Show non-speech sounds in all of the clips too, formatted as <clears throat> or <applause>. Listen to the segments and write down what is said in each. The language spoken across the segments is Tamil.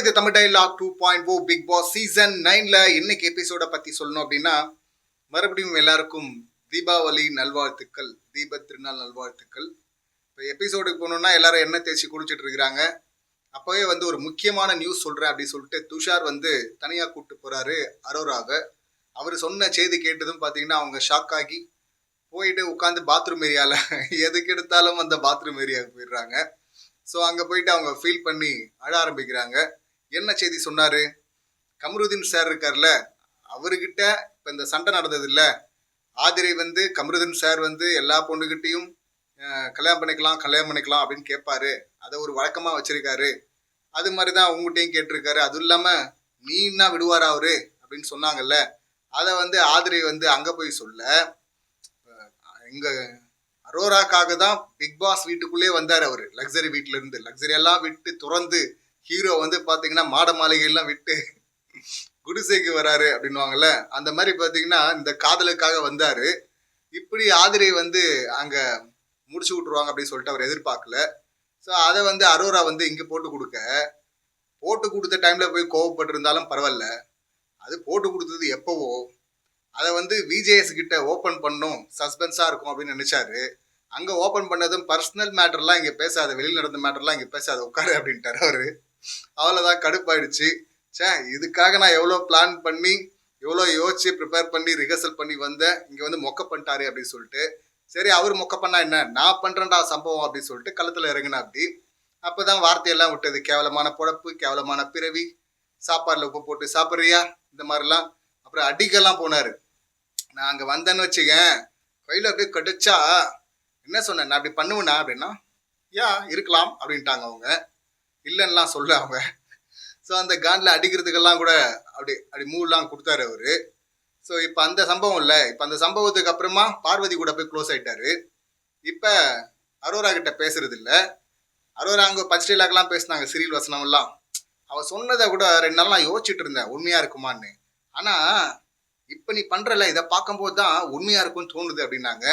இது Tamil dialogue two point O Bigg Boss season நைனில் இன்னைக்கு எபிசோடை பற்றி சொல்லணும் அப்படின்னா மறுபடியும் எல்லாருக்கும் தீபாவளி நல்வாழ்த்துக்கள் தீப திருநாள் நல்வாழ்த்துக்கள். இப்போ எபிசோடுக்கு போகணுன்னா எல்லாரும் எண்ணெய் தேய்ச்சி குளிச்சுட்டு இருக்கிறாங்க. அப்போவே வந்து ஒரு முக்கியமான நியூஸ் சொல்கிறேன் அப்படின்னு சொல்லிட்டு துஷார் வந்து தனியாக கூப்பிட்டு போகிறாரு அரோராவை. அவர் சொன்ன செய்தி கேட்டதும் பார்த்தீங்கன்னா அவங்க ஷாக் ஆகி போயிட்டு உட்காந்து பாத்ரூம் ஏரியாவில் எதுக்கு எடுத்தாலும் அந்த பாத்ரூம் ஏரியாவுக்கு போயிடுறாங்க. ஸோ அங்கே போயிட்டு அவங்க ஃபீல் பண்ணி அழ ஆரம்பிக்கிறாங்க. என்ன செய்தி சொன்னார்? கமருதீன் சார் இருக்கார்ல அவர்கிட்ட இப்போ இந்த சண்டை நடந்தது இல்லை ஆதிரை வந்து கமருதீன் சார் வந்து எல்லா பொண்ணுகிட்டையும் கல்யாணம் பண்ணிக்கலாம் கல்யாணம் பண்ணிக்கலாம் அப்படின்னு கேட்பாரு அதை ஒரு வழக்கமாக வச்சுருக்காரு. அது மாதிரி தான் அவங்ககிட்டையும் கேட்டிருக்காரு. அதுவும் இல்லாமல் நீ என்ன விடுவாரா அவரு? அப்படின்னு சொன்னாங்கல்ல. அதை வந்து ஆதிரை வந்து அங்கே போய் சொல்ல எங்கள் அரோராக்காக தான் பிக் பாஸ் வீட்டுக்குள்ளே வந்தார் அவர். லக்ஸரி வீட்டிலேருந்து லக்ஸரியெல்லாம் விட்டு துறந்து ஹீரோ வந்து பார்த்தீங்கன்னா மாட மாளிகையெல்லாம் விட்டு குடிசைக்கு வராரு அப்படின்வாங்கல்ல அந்த மாதிரி பார்த்தீங்கன்னா இந்த காதலுக்காக வந்தார். இப்படி ஆதிரை வந்து அங்கே முடிச்சு விட்ருவாங்க அப்படின்னு சொல்லிட்டு அவர் எதிர்பார்க்கல. ஸோ அதை வந்து அரோரா வந்து இங்கே போட்டு கொடுக்க. போட்டு கொடுத்த டைமில் போய் கோவப்பட்டிருந்தாலும் பரவாயில்ல. அது போட்டு கொடுத்தது எப்போவோ. அதை வந்து விஜேஎஸ் கிட்ட ஓப்பன் பண்ணும். சஸ்பென்ஸாக இருக்கும் அப்படின்னு நினச்சாரு. அங்கே ஓப்பன் பண்ணதும் பர்சனல் மேட்டர்லாம் இங்கே பேசாத வெளியில் நடந்த மேட்டர்லாம் இங்கே பேசாத உட்காரு அப்படின்ட்டார் அவர். அவ்வளோதான் கடுப்பாயிடுச்சு. ச்சே இதுக்காக நான் எவ்வளோ பிளான் பண்ணி எவ்வளோ யோசிச்சு ப்ரிப்பேர் பண்ணி ரிஹர்சல் பண்ணி வந்தேன். இங்கே வந்து மொக்க பண்ணிட்டாரு அப்படின்னு சொல்லிட்டு. சரி அவர் மொக்க பண்ணா என்ன? நான் பண்ணுறேன்டா சம்பவம் அப்படின்னு சொல்லிட்டு களத்தில் இறங்கினா அப்படி. அப்போ தான் வார்த்தையெல்லாம் விட்டது. கேவலமான பொழப்பு கேவலமான பிறவி. சாப்பாடில் உப்பு போட்டு சாப்பிட்றியா? இந்த மாதிரிலாம். அப்புறம் அடிக்கெல்லாம் போனார். நான் அங்கே வந்தேன்னு வச்சுக்கேன். கையில் அப்படியே கடிச்சா என்ன சொன்னேன்? நான் அப்படி பண்ணுவேனா அப்படின்னா யா இருக்கலாம் அப்படின்ட்டாங்க அவங்க. இல்லைன்னுலாம் சொல்ல அவங்க. ஸோ அந்த காண்டில் அடிக்கிறதுக்கெல்லாம் கூட அப்படி அப்படி மூவ்லாம் கொடுத்தாரு அவர். ஸோ இப்போ அந்த சம்பவம் இல்லை. இப்போ அந்த சம்பவத்துக்கு அப்புறமா பார்வதி கூட போய் க்ளோஸ் ஆகிட்டாரு இப்போ அரோரா கிட்ட பேசுறது இல்லை. அரோரா அங்கே பச்சைலாக்கெல்லாம் பேசினாங்க சிறில் வசனம்லாம் அவள் சொன்னதை கூட ரெண்டு நாள் நான் யோசிச்சுட்டு இருந்தேன் உண்மையாக இருக்குமான்னு. ஆனால் இப்போ நீ பண்ணுறல இதை பார்க்கும்போது தான் உண்மையாக இருக்கும்னு தோணுது அப்படின்னாங்க.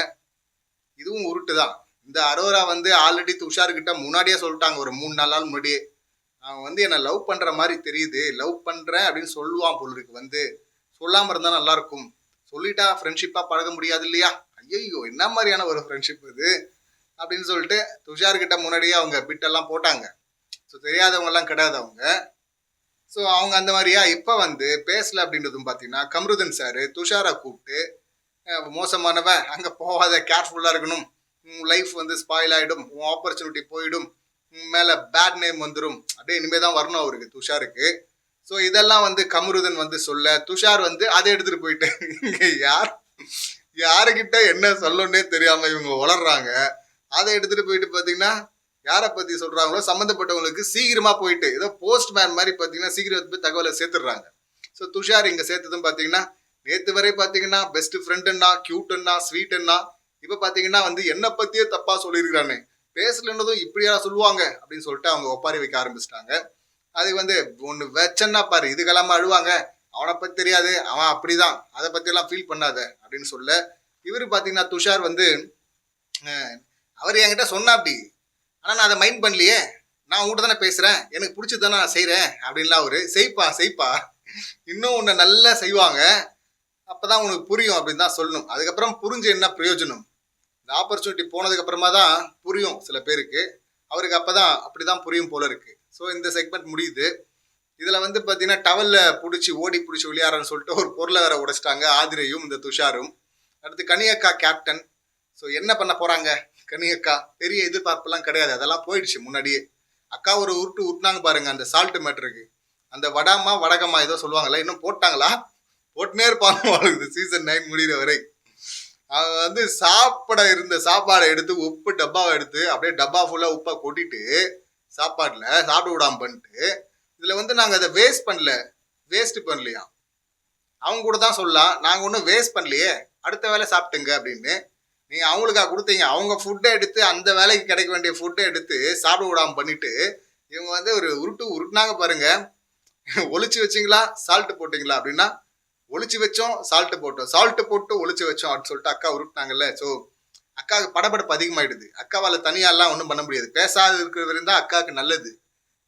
இதுவும் உருட்டு தான் இந்த அரோரா வந்து ஆல்ரெடி துஷார்கிட்ட முன்னாடியே சொல்லிட்டாங்க ஒரு மூணு நாள் நாள் முன்னாடியே. அவன் வந்து என்னை லவ் பண்ணுற மாதிரி தெரியுது. லவ் பண்ணுறேன் அப்படின்னு சொல்லுவான் பொருளுக்கு வந்து. சொல்லாமல் இருந்தால் நல்லா இருக்கும். சொல்லிட்டா ஃப்ரெண்ட்ஷிப்பாக பழக முடியாது இல்லையா? ஐயோ என்ன மாதிரியான ஒரு ஃப்ரெண்ட்ஷிப் இது? அப்படின்னு சொல்லிட்டு துஷார்கிட்ட முன்னாடியே அவங்க பிட்டெல்லாம் போட்டாங்க. ஸோ தெரியாதவங்கெல்லாம் கிடையாது அவங்க. ஸோ அவங்க அந்த மாதிரியா? இப்போ வந்து பேசல அப்படின்றதும் பார்த்தீங்கன்னா கம்ருதன் சார் துஷாரை கூப்பிட்டு மோசமானவன். அங்கே போகாத கேர்ஃபுல்லாக இருக்கணும். உன் லைஃப் வந்து ஸ்பாயில் ஆகிடும் உன் ஆப்பர்ச்சுனிட்டி போயிடும் மேலே பேட் நேம் வந்துடும் அப்படியே இனிமேல் தான் வரணும் அவருக்கு துஷாருக்கு. ஸோ இதெல்லாம் வந்து கமருதன் வந்து சொல்ல துஷார் வந்து அதை எடுத்துகிட்டு போயிட்டு இங்கே யார் யாருக்கிட்ட என்ன சொல்லணுன்னே தெரியாமல் இவங்க வளர்றாங்க அதை எடுத்துகிட்டு போயிட்டு பார்த்தீங்கன்னா யாரை பற்றி சொல்கிறாங்களோ சம்மந்தப்பட்டவங்களுக்கு சீக்கிரமாக போயிட்டு ஏதோ போஸ்ட்மேன் மாதிரி பார்த்தீங்கன்னா சீக்கிரம் போய் தகவலை சேர்த்துடுறாங்க. ஸோ துஷார் இங்கே சேர்த்ததும் பார்த்தீங்கன்னா நேற்று வரை பார்த்தீங்கன்னா பெஸ்ட் ஃப்ரெண்டுன்னா க்யூட்டுன்னா ஸ்வீட்டுன்னா இப்ப பாத்தீங்கன்னா வந்து என்னை பத்தியே தப்பா சொல்லியிருக்கிறானே. பேசலன்னதும் இப்படியா சொல்லுவாங்க அப்படின்னு சொல்லிட்டு அவங்க ஒப்பாரி வைக்க ஆரம்பிச்சிட்டாங்க. அதுக்கு வந்து ஒன்று வச்சன்னா பாரு இதுக்கெல்லாம அழுவாங்க. அவனை பத்தி தெரியாது அவன் அப்படிதான். அதை பற்றியெல்லாம் ஃபீல் பண்ணாத அப்படின்னு சொல்ல இவர் பாத்தீங்கன்னா துஷார் வந்து அவர் என்கிட்ட சொன்னா அப்படி ஆனால் நான் அதை மைண்ட் பண்ணலையே. நான் உங்கள்கிட்ட தானே பேசுகிறேன் எனக்கு பிடிச்சது தானே நான் செய்கிறேன் அப்படின்லாம் அவர் செய்ப்பா செய்ப்பா. இன்னும் உன்னை நல்லா செய்வாங்க. அப்போ தான் உனக்கு புரியும் அப்படின்னு தான் சொல்லணும். அதுக்கப்புறம் புரிஞ்சு என்ன பிரயோஜனம்? இந்த ஆப்பர்ச்சுனிட்டி போனதுக்கப்புறமா தான் புரியும் சில பேருக்கு. அவருக்கு அப்போ தான் அப்படி தான் புரியும் போல இருக்குது ஸோ இந்த செக்மெண்ட் முடியுது. இதில் வந்து பார்த்தீங்கன்னா டவலில் பிடிச்சி ஓடி பிடிச்சி விளையாடுறன்னு சொல்லிட்டு ஒரு பொருளை வேற உடைச்சிட்டாங்க ஆதிரையும் இந்த துஷாரும். அடுத்து கனியக்கா கேப்டன் ஸோ என்ன பண்ண போகிறாங்க கனியக்கா பெரிய எதிர்பார்ப்பெல்லாம் கிடையாது. அதெல்லாம் போயிடுச்சு முன்னாடியே. அக்கா ஒரு உருட்டு உருட்டினாங்க பாருங்க அந்த சால்ட் மேட்ருக்கு அந்த வடாமா வடகமா ஏதோ சொல்லுவாங்கல்ல இன்னும் போட்டாங்களா? போட்டுனே இருப்பாங்க இந்த சீசன் நைன் முடிகிற வரை. அவங்க வந்து சாப்பிட இருந்த சாப்பாடை எடுத்து உப்பு டப்பாவை எடுத்து அப்படியே டப்பா ஃபுல்லாக உப்பை கொட்டிட்டு சாப்பாட்டில் சாப்பிட விடாம பண்ணிட்டு இதில் வந்து நாங்கள் அதை வேஸ்ட் பண்ணல. வேஸ்ட் பண்ணலையா? அவங்க கூட தான் சொல்லலாம். நாங்கள் ஒன்றும் வேஸ்ட் பண்ணலையே. அடுத்த வேலை சாப்பிட்டுங்க அப்படின்னு. நீங்கள் அவங்களுக்காக கொடுத்தீங்க. அவங்க ஃபுட்டை எடுத்து அந்த வேலைக்கு கிடைக்க வேண்டிய ஃபுட்டை எடுத்து சாப்பிட விடாம பண்ணிட்டு இவங்க வந்து ஒரு உருட்டு உருட்டுனாங்க பாருங்கள் ஒழிச்சு வச்சிங்களா? சால்ட்டு போட்டிங்களா அப்படின்னா ஒழிச்சு வச்சோம் சால்ட்டு போட்டோம். சால்ட்டு போட்டு ஒழிச்சு வச்சோம் அப்படின்னு சொல்லிட்டு அக்கா உருட்டினாங்கல்ல. ஸோ அக்காவுக்கு படப்படப்பு அதிகமாயிடுது. அக்காவால் தனியாலாம் ஒன்றும் பண்ண முடியாது. பேசாத இருக்கிறது இருந்தால் அக்காவுக்கு நல்லது.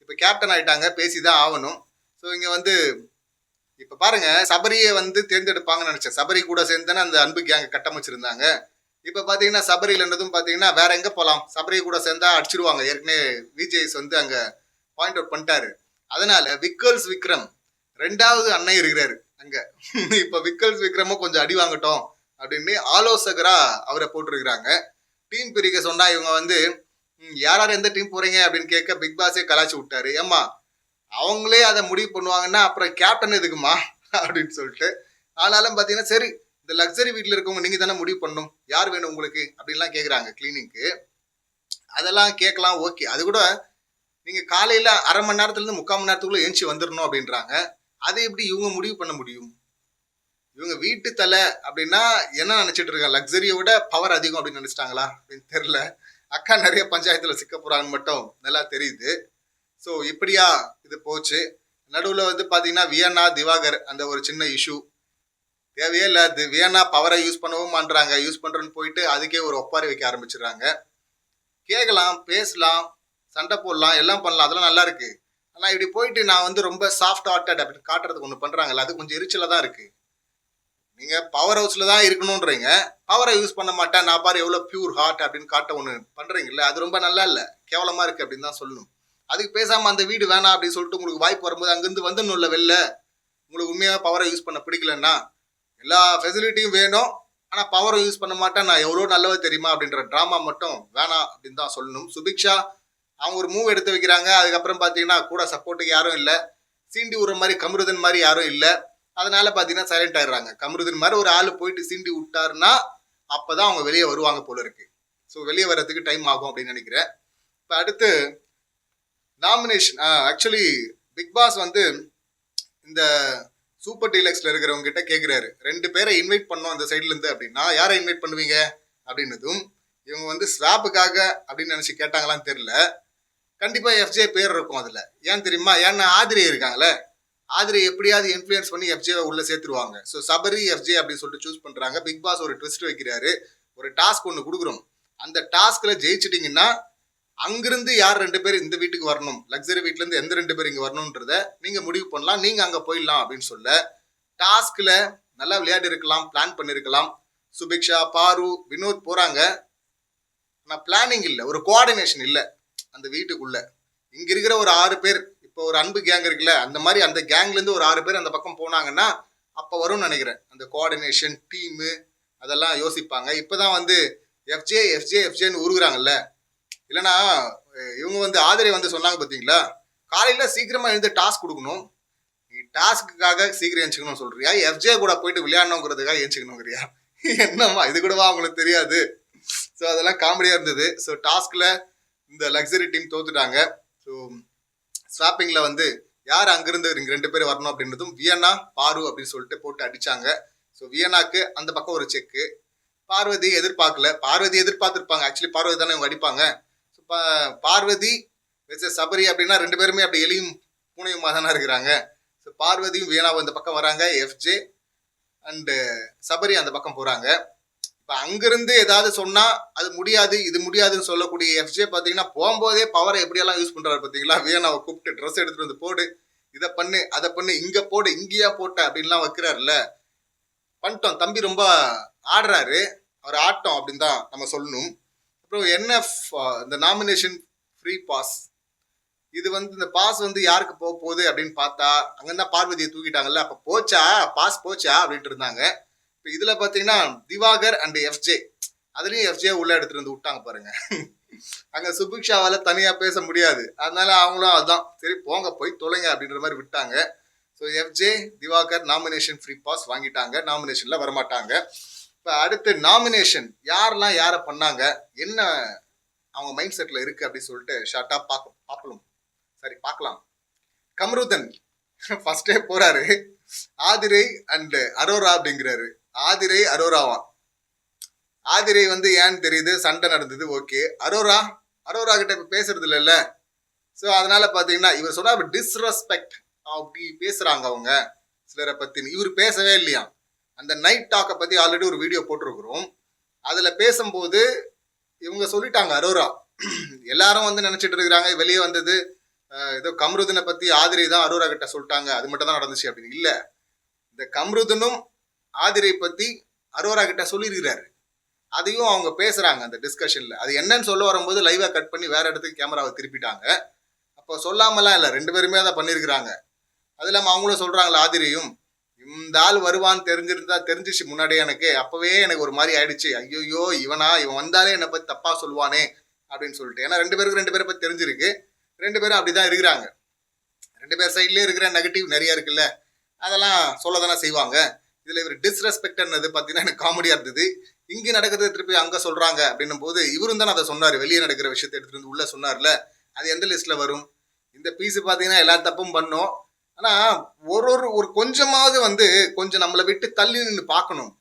இப்போ கேப்டன் ஆகிட்டாங்க பேசி தான் ஆகணும். ஸோ இங்கே வந்து இப்போ பாருங்க சபரியை வந்து தேர்ந்தெடுப்பாங்கன்னு நினச்சேன். சபரி கூட சேர்ந்துதானே அந்த அன்பு கேங்க கட்டமைச்சிருந்தாங்க இப்போ பார்த்தீங்கன்னா சபரியிலன்றதும் பார்த்தீங்கன்னா வேற எங்கே போகலாம் சபரி கூட சேர்ந்தா அடிச்சிருவாங்க. ஏற்கனவே விஜய்ஸ் வந்து அங்கே பாயிண்ட் அவுட் பண்ணிட்டாரு. அதனால விக்கல்ஸ் விக்ரம் ரெண்டாவது அண்ணன் இருக்கிறாரு. அங்க. <laughs> இப்போ விக்கல்ஸ் விக்ரமும் கொஞ்சம் அடி வாங்கட்டும் அப்படின்னு ஆலோசகரா அவரை போட்டிருக்கிறாங்க. டீம் பிரிக்க சொன்னா இவங்க வந்து "ம், யார் யார் எந்த டீம் போறீங்க? அப்படின்னு கேட்க பிக் பாஸே கலாச்சி விட்டாரு. ஏம்மா அவங்களே அதை முடிவு பண்ணுவாங்கன்னா அப்புறம் கேப்டன் எதுக்குமா? <laughs> அப்படின்னு சொல்லிட்டு ஆனாலும் பார்த்தீங்கன்னா சரி இந்த லக்ஸரி வீட்டில் இருக்கவங்க நீங்கள் தானே முடிவு பண்ணும் யார் வேணும் உங்களுக்கு? அப்படின்லாம் கேட்குறாங்க கிளீனிங்க்கு அதெல்லாம் கேட்கலாம் ஓகே. அது கூட நீங்கள் காலையில் அரை மணி நேரத்துலேருந்து முக்கால் மணி நேரத்துக்குள்ளே ஏஞ்சி வந்துடணும் அப்படின்றாங்க. அதை எப்படி இவங்க முடிவு பண்ண முடியும்? இவங்க வீட்டு தலை அப்படின்னா என்ன நினச்சிட்டு இருக்காங்க? லக்ஸரியை விட பவர் அதிகம் அப்படின்னு நினச்சிட்டாங்களா? அப்படின்னு தெரியல. அக்கா நிறைய பஞ்சாயத்தில் சிக்க போகிறான்னு மட்டும் நல்லா தெரியுது. ஸோ இப்படியா இது போச்சு. நடுவில் வந்து பார்த்தீங்கன்னா வியன்னா திவாகர் அந்த ஒரு சின்ன இஷ்யூ தேவையே இல்லை அது வியன்னா பவரை யூஸ் பண்ணவும் மாட்றாங்க. யூஸ் பண்ணுறேன்னு போயிட்டு அதுக்கே ஒரு ஒப்பாரி வைக்க ஆரம்பிச்சிடுறாங்க. கேட்கலாம் பேசலாம் சண்டை போடலாம் எல்லாம் பண்ணலாம். அதெல்லாம் நல்லா இருக்குது ஆனால் இப்படி போயிட்டு நான் வந்து ரொம்ப சாஃப்ட் ஹார்ட்டட் அப்படின்னு காட்டுறதுக்கு ஒன்று பண்ணுறாங்கல்ல அது கொஞ்சம் எரிச்சலாக தான் இருக்குது நீங்கள் பவர் ஹவுஸில் தான் இருக்கணுன்றீங்க பவரை யூஸ் பண்ண மாட்டேன். நான் பாரு எவ்வளோ பியூர் ஹார்ட் அப்படின்னு காட்ட ஒன்று பண்ணுறீங்கல்ல அது ரொம்ப நல்லா இல்லை. கேவலமாக இருக்குது அப்படின்னு தான் சொல்லணும். அதுக்கு பேசாமல் அந்த வீடு வேணாம் அப்படின்னு சொல்லிட்டு உங்களுக்கு வாய்ப்பு வரும்போது அங்கேருந்து அங்கிருந்து வந்துடணும்ல வெளில. உங்களுக்கு உண்மையாக பவரை யூஸ் பண்ண பிடிக்கலன்னா எல்லா ஃபெசிலிட்டியும் வேணும். ஆனால் பவரை யூஸ் பண்ண மாட்டேன். நான் எவ்வளோ நல்லது தெரியுமா அப்படின்ற ட்ராமா மட்டும் வேணாம் அப்படின்னு தான் சொல்லணும். சுபிக்ஷா அவங்க ஒரு மூவ் எடுத்து வைக்கிறாங்க. அதுக்கப்புறம் பார்த்தீங்கன்னா கூட சப்போர்ட்டுக்கு யாரும் இல்லை. சீண்டி விடுற மாதிரி கமருதன் மாதிரி யாரும் இல்லை. அதனால பார்த்தீங்கன்னா சைலண்ட் ஆயிடுறாங்க. கமருதன் மாதிரி ஒரு ஆள் போயிட்டு சீண்டி விட்டாருன்னா அப்போ தான் அவங்க வெளியே வருவாங்க போல இருக்கு. ஸோ வெளியே வர்றதுக்கு டைம் ஆகும் அப்படின்னு நினைக்கிறேன். இப்போ அடுத்து நாமினேஷன் ஆக்சுவலி பிக் பாஸ் வந்து இந்த சூப்பர் டீலக்ஸில் இருக்கிறவங்க கிட்ட கேட்குறாரு ரெண்டு பேரை இன்வைட் பண்ணோம் அந்த சைட்லேருந்து அப்படின்னா யாரை இன்வைட் பண்ணுவீங்க? அப்படின்னதும் இவங்க வந்து ஸ்வாப்புக்காக அப்படின்னு நினச்சி கேட்டாங்களான்னு தெரில கண்டிப்பாக எஃப்ஜே பேர் இருக்கும் அதில். ஏன் தெரியுமா? ஏன்னா ஆதிரி இருக்காங்களே ஆதிரி எப்படியாவது இன்ஃப்ளூயன்ஸ் பண்ணி எஃப்ஜேவை உள்ளே சேர்த்துருவாங்க. ஸோ சபரி எஃப்ஜே அப்படின்னு சொல்லிட்டு சூஸ் பண்ணுறாங்க பிக் பாஸ் ஒரு ட்விஸ்ட் வைக்கிறாரு. ஒரு டாஸ்க் ஒன்று கொடுக்குறோம். அந்த டாஸ்கில் ஜெயிச்சிட்டிங்கன்னா அங்கிருந்து யார் ரெண்டு பேர் இந்த வீட்டுக்கு வரணும்? லக்ஸரி வீட்டிலேருந்து எந்த ரெண்டு பேர் இங்கே வரணுன்றத நீங்கள் முடிவு பண்ணலாம். நீங்கள் அங்கே போயிடலாம் அப்படின்னு சொல்ல டாஸ்கில் நல்லா விளையாடி இருக்கலாம் பிளான் பண்ணியிருக்கலாம் சுபிக்ஷா பாரு வினோத் போகிறாங்க ஆனால் பிளானிங் இல்லை. ஒரு கோஆர்டினேஷன் இல்லை. அந்த வீட்டுக்குள்ள. இங்க இருக்கிற ஒரு ஆறு பேர் இப்போ ஒரு அன்பு கேங் இருக்குல்ல அந்த மாதிரி அந்த கேங்லேருந்து ஒரு ஆறு பேர் அந்த பக்கம் போனாங்கன்னா அப்போ வரும்னு நினைக்கிறேன். அந்த கோஆர்டினேஷன் டீமு அதெல்லாம் யோசிப்பாங்க. இப்போ தான் வந்து எஃப்ஜே எஃப்ஜே எஃப்ஜேன்னு உருகுறாங்கல்ல. இல்லைன்னா இவங்க வந்து ஆதரவு வந்து சொன்னாங்க பார்த்தீங்களா காலையில் சீக்கிரமாக எழுந்து டாஸ்க் கொடுக்கணும். நீ டாஸ்க்குக்காக சீக்கிரம் எழுச்சிக்கணும்னு சொல்கிறியா எஃப்ஜே கூட போயிட்டு விளையாடணுங்கிறதுக்காக எழுச்சிக்கணுங்கிறியா என்னம்மா இது கூடவா? அவங்களுக்கு தெரியாது. ஸோ அதெல்லாம் காமெடியாக இருந்தது. ஸோ டாஸ்கில் இந்த லக்ஸரி டீம் தோத்துட்டாங்க. ஸோ ஸ்வாப்பிங்கில் வந்து யார் அங்கிருந்து இங்கே ரெண்டு பேர் வரணும் அப்படின்றதும் வியன்னா பாரு அப்படின்னு சொல்லிட்டு போட்டு அடிச்சாங்க. ஸோ வியன்னாக்கு அந்த பக்கம் ஒரு செக்கு பார்வதி எதிர்பார்க்கல. பார்வதி எதிர்பார்த்துருப்பாங்க. ஆக்சுவலி பார்வதி தானே இவங்க அடிப்பாங்க. ஸோ பார்வதி வெச்ச சபரி அப்படின்னா ரெண்டு பேருமே அப்படி எலியும் பூனையுமா தானே இருக்கிறாங்க. ஸோ பார்வதியும் வியனாவும் இந்த பக்கம் வராங்க. எஃப்ஜே அண்டு சபரி அந்த பக்கம் போகிறாங்க இப்போ அங்கிருந்து ஏதாவது சொன்னா அது முடியாது இது முடியாதுன்னு சொல்லக்கூடிய எஃப்ஜே பார்த்தீங்கன்னா போகும்போதே பவரை எப்படியெல்லாம் யூஸ் பண்றாரு பார்த்தீங்களா வியனாவை கூப்பிட்டு ட்ரெஸ் எடுத்துட்டு வந்து போடு இதை பண்ணு அதை பண்ணு இங்க போடு இங்கேயா போட்ட அப்படின்லாம் வைக்கிறாருல்ல. பண்ணிட்டோம். தம்பி ரொம்ப ஆடுறாரு. அவர் ஆட்டம் அப்படின்னு தான் நம்ம சொல்லணும். அப்புறம் என்எஃப் இந்த நாமினேஷன் ஃப்ரீ பாஸ் இது வந்து இந்த பாஸ் வந்து யாருக்கு போக போகுது அப்படின்னு பார்த்தா அங்கதான் பார்வதியை தூக்கிட்டாங்கல்ல. அப்போ போச்சா? பாஸ் போச்சா? அப்படின்ட்டு இருந்தாங்க. இப்போ இதில் பார்த்தீங்கன்னா திவாகர் அண்ட் எஃப்ஜே அதுலேயும் எஃப்ஜே உள்ளே எடுத்துகிட்டு வந்து விட்டாங்க பாருங்க. அங்கே சுபிக்ஷாவால் தனியாக பேச முடியாது. அதனால அவங்களும் அதுதான் சரி போங்க போய் தொலைங்க அப்படின்ற மாதிரி விட்டாங்க. So FJ Diwakar nomination free pass வாங்கிட்டாங்க. நாமினேஷனில் வரமாட்டாங்க. இப்போ அடுத்து நாமினேஷன் யாரெல்லாம் யாரை பண்ணாங்க? என்ன அவங்க மைண்ட் செட்டில் இருக்குது அப்படின்னு சொல்லிட்டு ஷார்ட்டாக பார்க்க பார்க்கலாம் சரி பார்க்கலாம் கம்ருதன் ஃபஸ்ட்டே போகிறாரு ஆதிரை அண்டு அரோரா அப்படிங்கிறாரு. ஆதிரை அரோராவான் ஆதிரை வந்து ஏன்னு தெரியுது? சண்டை நடந்தது ஓகே. அரோரா? அரோரா கிட்ட இப்போ பேசுறது இல்லைல்ல ஸோ அதனால பார்த்தீங்கன்னா இவர் சொன்னால் டிஸ்ரெஸ்பெக்ட் அப்படி பேசுகிறாங்க அவங்க சிலரை பற்றினு இவர் பேசவே இல்லையா? அந்த நைட் டாக்கை பற்றி ஆல்ரெடி ஒரு வீடியோ போட்டிருக்கிறோம். அதில் பேசும்போது இவங்க சொல்லிட்டாங்க அரோரா <clears throat> எல்லாரும் வந்து நினச்சிட்டு இருக்கிறாங்க வெளியே வந்தது ஏதோ கம்ருதனை பற்றி ஆதிரை தான் அரோரா கிட்ட சொல்லிட்டாங்க அது மட்டும் தான் நடந்துச்சு அப்படின்னு. இல்லை இந்த கம்ருதனும் ஆதிரை பற்றி அரோரா கிட்ட சொல்லியிருக்கிறாரு. அதையும் அவங்க பேசுகிறாங்க அந்த டிஸ்கஷனில் அது என்னன்னு சொல்ல வரும்போது லைவாக கட் பண்ணி வேறு இடத்துக்கு கேமராவை திருப்பிட்டாங்க. அப்போ சொல்லாமலாம் இல்லை ரெண்டு பேருமே அதை பண்ணியிருக்கிறாங்க. அது இல்லாமல் அவங்களும் சொல்றாங்களா ஆதிரியும் இந்த ஆள் வருவான்னு தெரிஞ்சிருந்தா தெரிஞ்சிச்சு முன்னாடியே எனக்கு. அப்போவே எனக்கு ஒரு மாதிரி ஆயிடுச்சு. ஐயோயோ இவனா இவன் வந்தாலே என்னை பற்றி தப்பாக சொல்லுவானே அப்படின்னு சொல்லிட்டு. ஏன்னா ரெண்டு பேருக்கு ரெண்டு பேரை பற்றி தெரிஞ்சிருக்கு. ரெண்டு பேரும் அப்படி தான் இருக்கிறாங்க. ரெண்டு பேர் சைட்லேயே இருக்கிற நெகட்டிவ் நிறைய இருக்குல்ல அதெல்லாம் சொல்ல தானே செய்வாங்க. இதில் இவர் டிஸ்ரெஸ்பெக்ட்னது பார்த்தீங்கன்னா எனக்கு காமெடியாக இருந்தது. இங்கே நடக்கிறது திருப்பி அங்கே சொல்கிறாங்க அப்படின்னும் போது இவரும் தானே அதை சொன்னார். வெளியே நடக்கிற விஷயத்தை எடுத்துகிட்டு வந்து உள்ளே சொன்னார்ல. அது எந்த லிஸ்ட்டில் வரும்? இந்த பீஸு பார்த்தீங்கன்னா எல்லா தப்பும் பண்ணோம். ஆனால் ஒரு ஒரு ஒரு கொஞ்சமாவது வந்து கொஞ்சம் நம்மளை விட்டு தள்ளி நின்று பார்க்கணும்.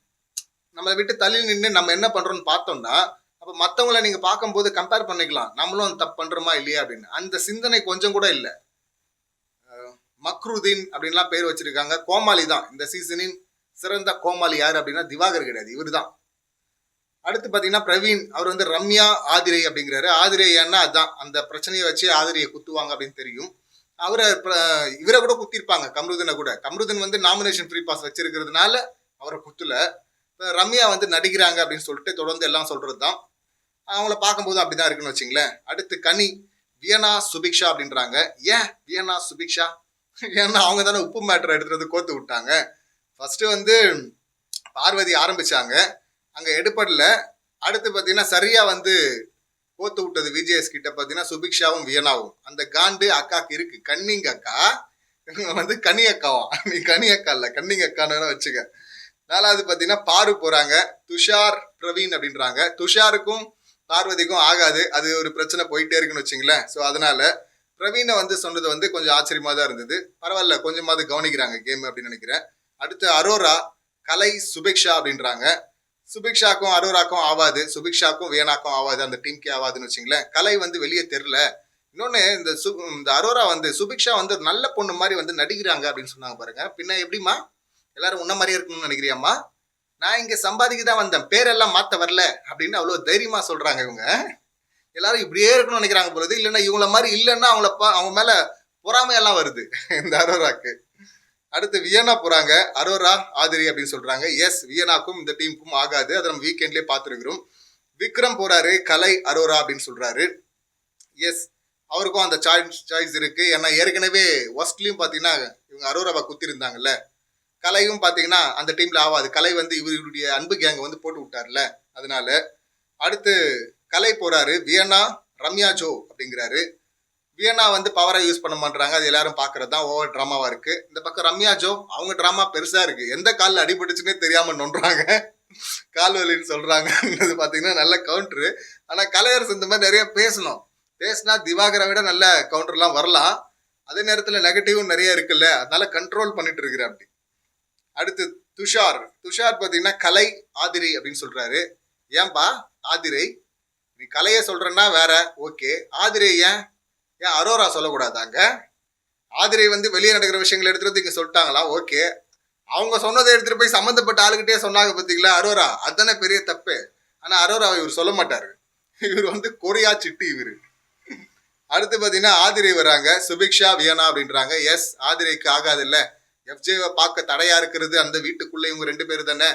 நம்மளை விட்டு தள்ளி நின்று நம்ம என்ன பண்ணுறோம்னு பார்த்தோம்னா அப்போ மற்றவங்கள நீங்கள் பார்க்கும்போது கம்பேர் பண்ணிக்கலாம். நம்மளும் தப்பு பண்ணுறோமா இல்லையா அப்படின்னு. அந்த சிந்தனை கொஞ்சம் கூட இல்லை. மக்ருதீன் அப்படின்லாம் பேர் வச்சுருக்காங்க. கோமாளி தான். இந்த சீசனின் சிறந்த கோமாளி யார் அப்படின்னா திவாகர் கிடையாது இவர் தான் அடுத்து பார்த்தீங்கன்னா பிரவீன் அவர் வந்து ரம்யா ஆதிரை அப்படிங்கிறாரு. ஆதிரை ஏன்னா அந்த பிரச்சனையை வச்சு ஆதிரையை குத்துவாங்க அப்படின்னு தெரியும். அவரை இவரை கூட குத்திருப்பாங்க கம்ருதனை கூட. கம்ருதன் வந்து நாமினேஷன் ஃப்ரீ பாஸ் வச்சிருக்கிறதுனால அவரை குத்துல. ரம்யா வந்து நடிக்கிறாங்க அப்படின்னு சொல்லிட்டு தொடர்ந்து எல்லாம் சொல்றது தான் அவங்கள பார்க்கும்போது அப்படிதான் இருக்குன்னு வச்சுங்களேன். அடுத்து கனி வியனா சுபிக்ஷா அப்படின்றாங்க. ஏன் வியனா சுபிக்ஷா? ஏன்னா அவங்க தானே உப்பு மேட்டர் எடுத்துட்டு கோத்து விட்டாங்க. ஃபஸ்ட்டு வந்து பார்வதி ஆரம்பித்தாங்க அங்கே எடுப்படல அடுத்து பார்த்தீங்கன்னா சரியாக வந்து கோத்து விட்டது விஜேஎஸ் கிட்ட பார்த்தீங்கன்னா சுபிக்ஷாவும் வியனாவும். அந்த காண்டு அக்காக்கு இருக்கு. கன்னிங்க அக்கா இவங்க வந்து கனி அக்காவா நீ கனி அக்கா இல்லை கன்னிங்க அக்கான்னு வச்சுக்க. நாலாவது பார்த்தீங்கன்னா பாரு போகிறாங்க துஷார் பிரவீன் அப்படின்றாங்க. துஷாருக்கும் பார்வதிக்கும் ஆகாது. அது ஒரு பிரச்சனை போயிட்டே இருக்குன்னு வச்சுங்களேன். ஸோ அதனால பிரவீனை வந்து சொன்னது வந்து கொஞ்சம் ஆச்சரியமாக தான் இருந்தது. பரவாயில்ல கொஞ்சமாவது கவனிக்கிறாங்க கேம் அப்படின்னு நினைக்கிறேன். அடுத்து அரோரா கலை சுபிக்ஷா அப்படின்றாங்க. சுபிக்ஷாக்கும் அரோராக்கும் ஆவாது சுபிக்ஷாக்கும் வேணாக்கும் ஆவாது அந்த டீம்க்கே ஆவாதுன்னு வச்சுங்களேன். கலை வந்து வெளியே தெரில இன்னொன்று இந்த சு இந்த அரோரா வந்து சுபிக்ஷா வந்து ஒரு நல்ல பொண்ணு மாதிரி வந்து நடிக்கிறாங்க அப்படின்னு சொன்னாங்க பாருங்க. பின்ன எப்படிம்மா? எல்லாரும் உன்ன மாதிரியே இருக்கணும்னு நினைக்கிறியாம்மா? நான் இங்கே சம்பாதிக்க தான் வந்தேன். பேரெல்லாம் மாற்ற வரல அப்படின்னு அவ்வளோ தைரியமாக சொல்கிறாங்க இவங்க. எல்லாரும் இப்படியே இருக்கணும்னு நினைக்கிறாங்க பொழுது இல்லைன்னா இவங்கள மாதிரி இல்லைன்னா அவங்கள பா- அவங்க மேலே பொறாமையெல்லாம் வருது இந்த அரோராக்கு. அடுத்து வியனா போறாங்க. அரோரா ஆதிரி அப்படின்னு சொல்றாங்க. எஸ் வியனாக்கும் இந்த டீமுக்கும் ஆகாது. அதை நம்ம வீக்கெண்ட்லயே பார்த்துருக்கிறோம். விக்ரம் போறாரு. கலை அரோரா அப்படின்னு சொல்றாரு. எஸ் அவருக்கும் அந்த சாய்ஸ் சாய்ஸ் இருக்கு. ஏன்னா ஏற்கனவே ஒஸ்ட்லயும் பார்த்தீங்கன்னா இவங்க அரோராவை குத்திருந்தாங்கல்ல. கலையும் பார்த்தீங்கன்னா அந்த டீம்ல ஆகாது கலை வந்து இவருடைய அன்பு கேங்கை வந்து போட்டு விட்டார்ல. அதனால அடுத்து கலை போறாரு. வியனா ரம்யா ஜோ அப்படிங்கிறாரு. வியனா வந்து பவரை யூஸ் பண்ண மாட்டாங்க அது எல்லாரும் பார்க்கறது தான். ஓவர் ட்ராமாவாக இருக்குது இந்த பக்கம் ரம்யா ஜோ அவங்க ட்ராமா பெருசாக இருக்குது எந்த காலில் அடிபட்டுச்சுன்னே தெரியாமல் நொன்றாங்க. கால் வலின்னு சொல்கிறாங்க பார்த்தீங்கன்னா நல்ல கவுண்டரு ஆனால் கலையரசு இந்த மாதிரி நிறைய பேசணும். பேசினா திவாகரை விட நல்ல கவுண்டர்லாம் வரலாம். அதே நேரத்தில் நெகட்டிவும் நிறைய இருக்குல்ல. அதனால கண்ட்ரோல் பண்ணிட்டு இருக்கிறேன் அப்படி. அடுத்து துஷார். துஷார் பார்த்தீங்கன்னா கலை ஆதிரை அப்படின்னு சொல்கிறாரு ஏன்பா? ஆதிரை. நீ கலையை சொல்கிறேன்னா வேற. ஓகே. ஆதிரை ஏன்? ஏன் அரோரா சொல்லக்கூடாதாங்க? ஆதிரை வந்து வெளியே நடக்கிற விஷயங்களை எடுத்துகிட்டு இங்கே சொல்லிட்டாங்களா? ஓகே. அவங்க சொன்னதை எடுத்துகிட்டு போய் சம்மந்தப்பட்ட ஆளுகிட்டே சொன்னாங்க பார்த்தீங்களா அரோரா அதுதானே பெரிய தப்பு. ஆனால் அரோரா இவர் சொல்ல மாட்டார். இவர் வந்து கொரியா சிட்டு இவர். அடுத்து பார்த்தீங்கன்னா ஆதிரை வராங்க. சுபிக்ஷா வியனா அப்படின்றாங்க. எஸ் ஆதிரைக்கு ஆகாது இல்லை எஃப்ஜேவை பார்க்க தடையா இருக்கிறது அந்த வீட்டுக்குள்ளே இவங்க ரெண்டு பேரும் தானே.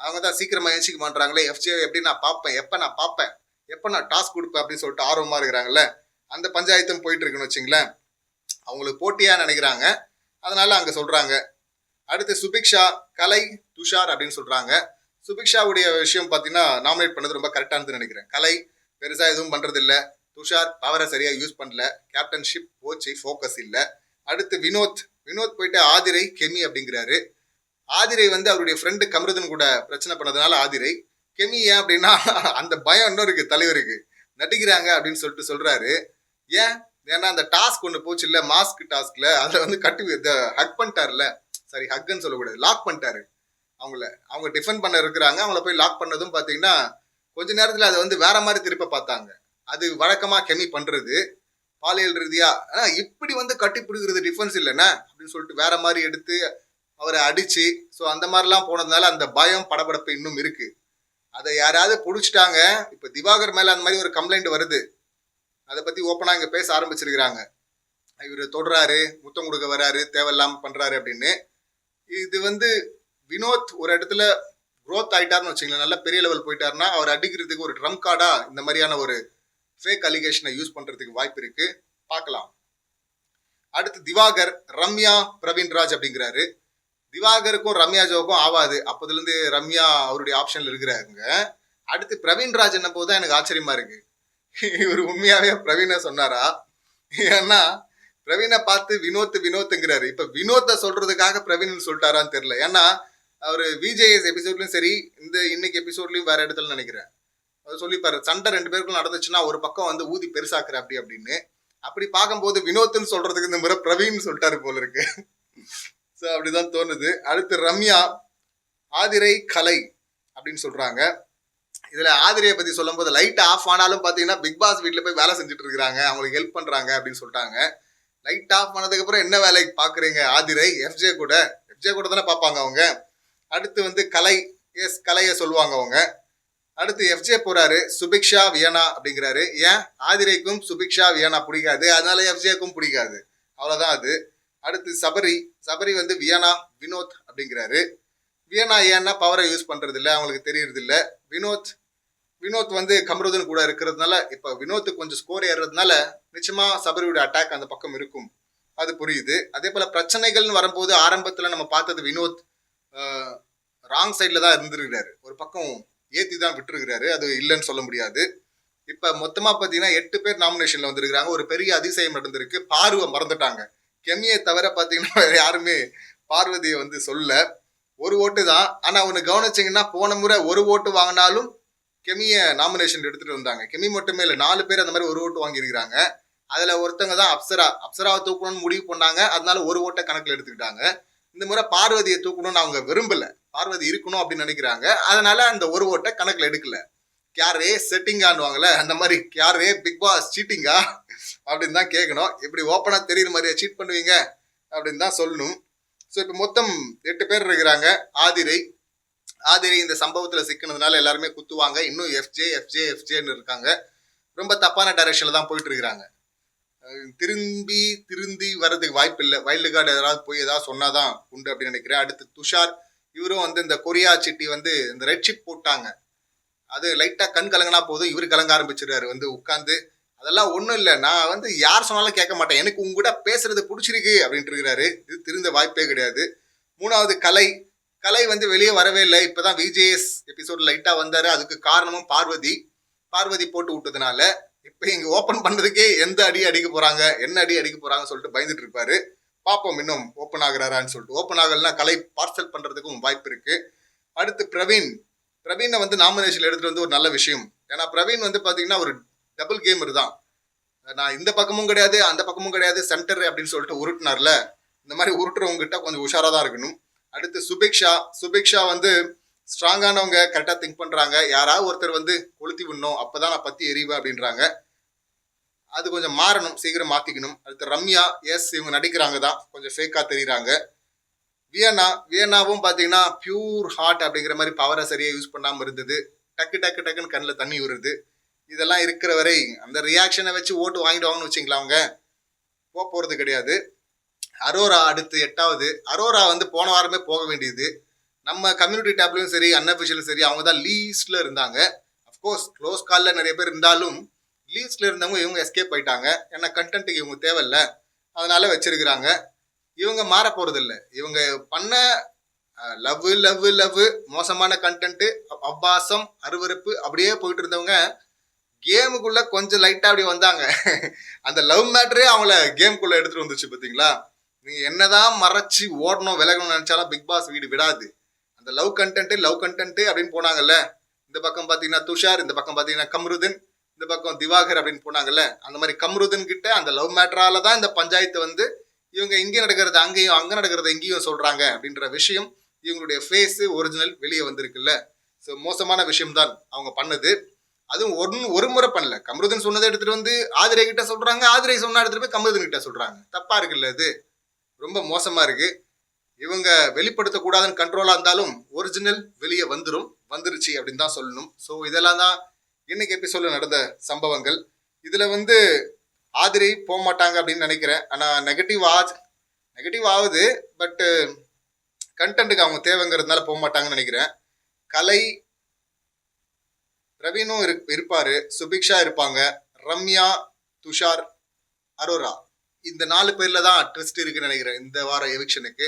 அவங்க தான் சீக்கிரமாக எழுச்சிக்க மாட்டாங்களே எஃப்ஜேவை எப்படி நான் பார்ப்பேன்? எப்போ நான் பார்ப்பேன்? எப்போ நான் டாஸ்க் கொடுப்பேன் அப்படின்னு சொல்லிட்டு ஆர்வமாக இருக்கிறாங்கல்ல. அந்த பஞ்சாயத்தும் போயிட்டு இருக்குன்னு வச்சுங்களேன். அவங்களுக்கு போட்டியாக நினைக்கிறாங்க. அதனால அங்கே சொல்கிறாங்க அடுத்து சுபிக்ஷா கலை துஷார் அப்படின்னு சொல்கிறாங்க சுபிக்ஷாவுடைய விஷயம் பார்த்தீங்கன்னா நாமினேட் பண்ணது ரொம்ப கரெக்டானதுன்னு நினைக்கிறேன். கலை பெருசாக எதுவும் பண்ணுறதில்ல துஷார் பவரை சரியாக யூஸ் பண்ணல. கேப்டன்ஷிப் போச்சு ஃபோக்கஸ் இல்லை. அடுத்து வினோத். வினோத் போயிட்டு ஆதிரை கெமி அப்படிங்கிறாரு. ஆதிரை வந்து அவருடைய ஃப்ரெண்டு கமருதன் கூட பிரச்சனை பண்ணதுனால ஆதிரை. கெமி ஏன் அப்படின்னா அந்த பயம் இன்னும் இருக்குது தலைவருக்கு. நடிக்கிறாங்க அப்படின்னு சொல்லிட்டு சொல்கிறாரு ஏன்? ஏன்னா அந்த டாஸ்க் ஒன்று போச்சு இல்லை மாஸ்க் டாஸ்க்கில் அதில் வந்து கட்டி ஹக் பண்ணிட்டார்ல சாரி ஹக்குன்னு சொல்லக்கூடாது லாக் பண்ணிட்டாரு. அவங்கள அவங்க டிஃபெண்ட் பண்ண இருக்கிறாங்க அவங்கள போய் லாக் பண்ணதும் பார்த்தீங்கன்னா கொஞ்ச நேரத்தில் அதை வந்து வேற மாதிரி திருப்ப பார்த்தாங்க. அது வழக்கமாக கெமி பண்ணுறது பாலியல் ரீதியா ஆனால் இப்படி வந்து கட்டி பிடிக்கிறது டிஃபென்ஸ் இல்லைண்ணா அப்படின்னு சொல்லிட்டு வேற மாதிரி எடுத்து அவரை அடித்து ஸோ அந்த மாதிரிலாம் போனதுனால அந்த பயம் படபடப்பு இன்னும் இருக்குது அதை யாராவது பிடிச்சிட்டாங்க இப்போ திவாகர் மேலே அந்த மாதிரி ஒரு கம்ப்ளைண்ட் வருது. அதை பற்றி ஓப்பனாக இங்கே பேச ஆரம்பிச்சிருக்கிறாங்க. இவர் தொடுறாரு முத்தம் கொடுக்க வராரு தேவையில்லாமல் பண்ணுறாரு அப்படின்னு. இது வந்து வினோத் ஒரு இடத்துல க்ரோத் ஆகிட்டார்னு வச்சுங்களேன் நல்ல பெரிய லெவல் போயிட்டாருன்னா அவர் அடிக்கிறதுக்கு ஒரு ட்ரம் கார்டாக இந்த மாதிரியான ஒரு ஃபேக் அலிகேஷனை யூஸ் பண்ணுறதுக்கு வாய்ப்பு இருக்குது பார்க்கலாம். அடுத்து திவாகர் ரம்யா பிரவீன்ராஜ் அப்படிங்கிறாரு. திவாகருக்கும் ரம்யா ஜோக்கும் ஆவாது அப்போதுலேருந்து ரம்யா அவருடைய ஆப்ஷனில் இருக்கிறாருங்க அடுத்து பிரவீன்ராஜ் என்ன போது எனக்கு ஆச்சரியமா இருக்குது இவர் உண்மையாவே பிரவீனை சொன்னாரா? ஏன்னா பிரவீனை பார்த்து வினோத் வினோத்துங்கிறாரு. இப்ப வினோத்தை சொல்றதுக்காக பிரவீன் சொல்லிட்டாரான்னு தெரியல. ஏன்னா அவர் விஜேஎஸ் எபிசோட்லயும் சரி இந்த இன்னைக்கு எபிசோட்லயும் வேற இடத்துல நினைக்கிறேன். அவர் சொல்லிப்பாரு சண்டை ரெண்டு பேருக்கும் நடந்துச்சுன்னா ஒரு பக்கம் வந்து ஊதி பெருசாக்குற அப்படி அப்படின்னு. அப்படி பார்க்கும்போது வினோத்னு சொல்றதுக்கு இந்த முறை பிரவீன் சொல்லிட்டாரு போல இருக்கு. ஸோ அப்படிதான் தோணுது. அடுத்து ரம்யா ஆதிரை கலை அப்படின்னு சொல்றாங்க. இதுல ஆதிரியை பத்தி சொல்லும்போது லைட் ஆஃப் ஆனாலும் பாத்தீங்கன்னா பிக் பாஸ் வீட்டில் போய் வேலை செஞ்சுட்டு இருக்காங்க அவங்களுக்கு ஹெல்ப் பண்றாங்க அப்படின்னு சொல்லிட்டாங்க. லைட் ஆஃப் பண்ணதுக்கு அப்புறம் என்ன வேலைக்கு பாக்குறீங்க? ஆதிரை எஃப்ஜே கூட. எஃப்ஜே கூட தானே பார்ப்பாங்க அவங்க. அடுத்து வந்து கலை எஸ் கலையை சொல்லுவாங்க அவங்க. அடுத்து எஃப்ஜே போறாரு சுபிக்ஷா வியனா அப்படிங்கிறாரு. ஏன்? ஆதிரைக்கும் சுபிக்ஷா வியனா பிடிக்காது. அதனால எஃப்ஜேக்கும் பிடிக்காது. அவ்வளோதான் அது. அடுத்து சபரி சபரி வந்து வியனா வினோத் அப்படிங்கிறாரு. வீணா ஏன்னா பவரை யூஸ் பண்ணுறது இல்லை அவங்களுக்கு தெரியறது இல்லை வினோத் வினோத் வந்து கம்ருதன் கூட இருக்கிறதுனால இப்போ வினோத்துக்கு கொஞ்சம் ஸ்கோர் ஏறுறதுனால நிச்சயமாக சபரியோட அட்டாக் அந்த பக்கம் இருக்கும். அது புரியுது. அதே போல் பிரச்சனைகள்னு வரும்போது ஆரம்பத்தில் நம்ம பார்த்தது வினோத் ராங் சைடில் தான் இருந்துருக்கிறாரு. ஒரு பக்கம் ஏற்றி தான் விட்டுருக்கிறாரு. அது இல்லைன்னு சொல்ல முடியாது. இப்போ மொத்தமாக பார்த்தீங்கன்னா எட்டு பேர் நாமினேஷனில் வந்திருக்கிறாங்க. ஒரு பெரிய அதிசயம் நடந்திருக்கு. பார்வை மறந்துட்டாங்க. கெமியை தவிர பார்த்தீங்கன்னா யாருமே பார்வதியை வந்து சொல்ல ஒரு ஓட்டு தான். ஆனால் அவனை கவனிச்சிங்கன்னா போன முறை ஒரு ஓட்டு வாங்கினாலும் கெமியை நாமினேஷன் எடுத்துகிட்டு வந்தாங்க. கெமி மட்டுமே இல்லை நாலு பேர் அந்த மாதிரி ஒரு ஓட்டு வாங்கியிருக்கிறாங்க. அதில் ஒருத்தங்க தான் அப்சரா. அப்சராவை தூக்கணும்னு முடிவு பண்ணாங்க. அதனால ஒரு ஓட்டை கணக்கில் எடுத்துக்கிட்டாங்க. இந்த முறை பார்வதியை தூக்கணும்னு அவங்க விரும்பலை. பார்வதி இருக்கணும் அப்படின்னு நினைக்கிறாங்க. அதனால அந்த ஒரு ஓட்டை கணக்கில் எடுக்கல. யாரே செட்டிங்கான்வாங்கல்ல அந்த மாதிரி யாரே பிக் பாஸ் சீட்டிங்கா அப்படின்னு தான் கேட்கணும் இப்படி ஓப்பனாக தெரியுற மாதிரியா சீட் பண்ணுவீங்க? அப்படின்னு தான் சொல்லணும். ஸோ இப்போ மொத்தம் எட்டு பேர் இருக்கிறாங்க. ஆதிரை. ஆதிரை இந்த சம்பவத்தில் சிக்கினதுனால எல்லாருமே குத்துவாங்க. இன்னும் எஃப்ஜே எஃப்ஜே எஃப்ஜேன்னு இருக்காங்க. ரொம்ப தப்பான டைரக்ஷனில் தான் போயிட்டு இருக்கிறாங்க. திரும்பி திருந்தி வர்றதுக்கு வாய்ப்பு இல்லை. வைல்டு கார்டு எதாவது போய் ஏதாவது சொன்னாதான் உண்டு அப்படின்னு நினைக்கிறேன். அடுத்து துஷார். இவரும் வந்து இந்த கொரியா சிட்டி வந்து இந்த ரெட் சிப் போட்டாங்க. அது லைட்டாக கண் கலங்கினா போதும். இவர் கலங்க ஆரம்பிச்சிருக்காரு வந்து உட்காந்து அதெல்லாம் ஒன்றும் இல்லை. நான் வந்து யார் சொன்னாலும் கேட்க மாட்டேன். எனக்கு உங்க கூட பேசுறது பிடிச்சிருக்கு அப்படின்ட்டு இருக்கிறாரு. இது திருந்த வாய்ப்பே கிடையாது. மூணாவது கலை. கலை வந்து வெளியே வரவே இல்லை. இப்பதான் விஜேஎஸ் எபிசோட் லைட்டாக வந்தார். அதுக்கு காரணமும் பார்வதி. பார்வதி போட்டு விட்டதுனால இப்போ இங்கே ஓப்பன் பண்ணுறதுக்கே எந்த அடி அடிக்க போகிறாங்க என்ன அடி அடிக்க போகிறாங்கன்னு சொல்லிட்டு பயந்துட்டு இருப்பாரு. பாப்போம் இன்னும் ஓப்பன் ஆகுறாரான்னு சொல்லிட்டு. ஓப்பன் ஆகலைன்னா கலை பார்சல் பண்ணுறதுக்கும் வாய்ப்பு இருக்குது அடுத்து பிரவீன். பிரவீனை வந்து நாமினேஷன் எடுத்துகிட்டு வந்து ஒரு நல்ல விஷயம். ஏன்னா பிரவீன் வந்து பார்த்தீங்கன்னா ஒரு டபுள் கேமர் தான். நான் இந்த பக்கமும் கிடையாது அந்த பக்கமும் கிடையாது சென்டர் அப்படின்னு சொல்லிட்டு உருட்டுனார்ல. இந்த மாதிரி உருட்டுறவங்ககிட்ட கொஞ்சம் உஷாராக தான் இருக்கணும். அடுத்து சுபிக்ஷா. சுபிக்ஷா வந்து ஸ்ட்ராங்கானவங்க கரெக்டாக திங்க் பண்ணுறாங்க யாராவது ஒருத்தர் வந்து கொளுத்தி விடணும். அப்பதான் நான் பற்றி எரிவேன் அப்படின்றாங்க. அது கொஞ்சம் மாறணும் சீக்கிரம் மாற்றிக்கணும் அடுத்து ரம்யா எஸ் இவங்க நடிக்கிறாங்க தான். கொஞ்சம் ஃபேக்காக தெரியுறாங்க. வியன்னா வியன்னாவும் பார்த்தீங்கன்னா பியூர் ஹார்ட் அப்படிங்கிற மாதிரி பவரை சரியாக யூஸ் பண்ணாமல் இருந்தது. டக்கு டக்கு டக்குன்னு கண்ணில் தண்ணி வருது இதெல்லாம் இருக்கிற வரை அந்த ரியாக்ஷனை வச்சு ஓட்டு வாங்கிடுவாங்கன்னு வச்சுங்களா அவங்க? போக போகிறது கிடையாது. அரோரா அடுத்து எட்டாவது. அரோரா வந்து போன வாரமே போக வேண்டியது. நம்ம கம்யூனிட்டி டேப்லையும் சரி அன்அஃபிஷியலும் சரி அவங்க தான் லீஸ்டில் இருந்தாங்க. அஃப்கோர்ஸ் க்ளோஸ் காலில் நிறைய பேர் இருந்தாலும் லீஸ்டில் இருந்தவங்க இவங்க எஸ்கேப் ஆயிட்டாங்க. ஏன்னா கண்டென்ட்டுக்கு இவங்க தேவையில்ல. அதனால் வச்சுருக்கிறாங்க. இவங்க மாற போகிறதில்ல இவங்க பண்ண லவ் லவ் லவ் மோசமான கண்டென்ட்டு அப்பாசம் அருவருப்பு அப்படியே போயிட்டு இருந்தவங்க கேமுக்குள்ள கொஞ்சம் லைட்டா அப்படி வந்தாங்க. அந்த லவ் மேட்டரே அவங்கள கேமுக்குள்ள எடுத்துட்டு வந்துச்சு பாத்தீங்களா? நீங்க என்னதான் மறைச்சு ஓடணும் விலகணும்னு நினைச்சாலும் பிக் பாஸ் வீடு விடாது. அந்த லவ் கண்டென்ட் லவ் கண்டென்ட் அப்படின்னு போனாங்கல்ல. இந்த பக்கம் பாத்தீங்கன்னா துஷார் இந்த பக்கம் பாத்தீங்கன்னா கம்ருதன் இந்த பக்கம் திவாகர் அப்படின்னு போனாங்கல்ல. அந்த மாதிரி கம்ருதன் கிட்ட அந்த லவ் மேட்டரால தான் இந்த பஞ்சாயத்து வந்து இவங்க இங்கே நடக்கிறது அங்கேயும் அங்கே நடக்கிறது இங்கேயும் சொல்றாங்க அப்படின்ற விஷயம் இவங்களுடைய ஃபேஸ் ஒரிஜினல் வெளியே வந்திருக்குல்ல. ஸோ மோசமான விஷயம் தான் அவங்க பண்ணது. அதுவும் ஒன்று ஒரு முறை பண்ணல. கமருதன் சொன்னதை எடுத்துட்டு வந்து ஆதிரை கிட்ட சொல்றாங்க. ஆதிரை சொன்னா எடுத்துட்டு போய் கமருதன் கிட்ட சொல்றாங்க. தப்பா இருக்குல்ல இது? ரொம்ப மோசமா இருக்கு. இவங்க வெளிப்படுத்தக்கூடாதுன்னு கண்ட்ரோலாக கண்ட்ரோலா இருந்தாலும் ஒரிஜினல் வெளியே வந்துடும் வந்துருச்சு அப்படின்னு தான் சொல்லணும். ஸோ இதெல்லாம் தான் இன்னைக்கு எபிசோட்ல நடந்த சம்பவங்கள். இதுல வந்து ஆதிரை போக மாட்டாங்க அப்படின்னு நினைக்கிறேன். ஆனால் நெகட்டிவ் ஆ நெகட்டிவ் ஆகுது. பட்டு கண்டென்ட்டுக்கு அவங்க தேவைங்கிறதுனால போக மாட்டாங்கன்னு நினைக்கிறேன். கலை ரவீனும் இரு இருப்பாரு சுபிக்ஷா இருப்பாங்க ரம்யா துஷார் அரோரா. இந்த நாலு பேர்ல தான் ட்விஸ்ட் இருக்குன்னு நினைக்கிறேன் இந்த வார எவிக்ஷனுக்கு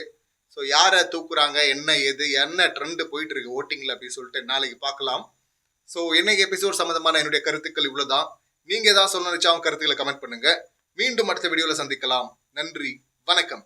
ஸோ யாரை தூக்குறாங்க என்ன எது என்ன ட்ரெண்டு போயிட்டு இருக்கு ஓட்டிங்ல அப்படின்னு சொல்லிட்டு நாளைக்கு பார்க்கலாம். ஸோ என்னைக்கு எபிசோட் சம்மந்தமான என்னுடைய கருத்துக்கள் இவ்வளோதான் நீங்க ஏதாவது சொன்ன நினைச்சா அவங்க கருத்துக்களை கமெண்ட் பண்ணுங்க. மீண்டும் அடுத்த வீடியோவில் சந்திக்கலாம். நன்றி வணக்கம்.